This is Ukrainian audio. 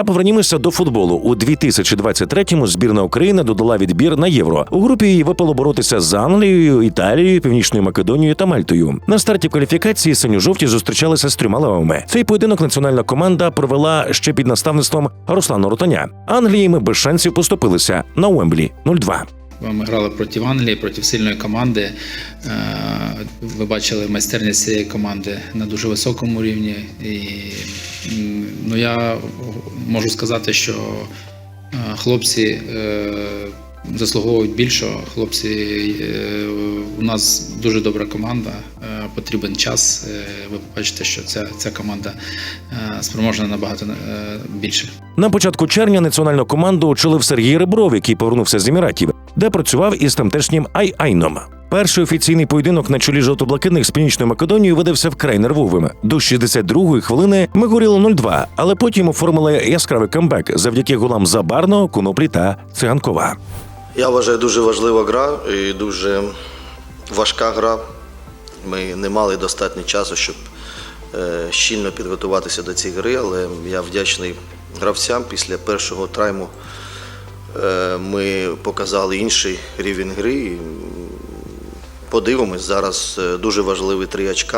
А повернімося до футболу. У 2023-му збірна України додала відбір на євро. У групі її випало боротися з Англією, Італією, Північною Македонією та Мальтою. На старті кваліфікації синьо-жовті зустрічалися з трьома левами. Цей поєдинок національна команда провела ще під наставництвом Руслана Ротаня. Англії ми без шансів поступилися на Уемблі 0-2. Ми грали проти Англії, проти сильної команди. Е, Ви бачили майстерність цієї команди на дуже високому рівні. І ну, я можу сказати, що е, хлопці е, заслуговують більшого. Хлопці, е, у нас дуже добра команда, потрібен час. Ви побачите, що ця, ця команда спроможна набагато більше. На початку червня національну команду очолив Сергій Ребров, який повернувся з Еміратів, де працював із тамтешнім Ай-Айном. Перший офіційний поєдинок на чолі жовто-блакитних з північною Македонією видався вкрай нервовим. До 62-ї хвилини ми горіли 0-2, але потім оформили яскравий камбек завдяки голам Забарного, Коноплі та Циганкова. Я вважаю, дуже важлива гра і дуже важка гра. Ми не мали достатньо часу, щоб е, щільно підготуватися до цієї гри, але я вдячний гравцям. Після першого тайму е, ми показали інший рівень гри. Подивимось, зараз е, дуже важливі три очка.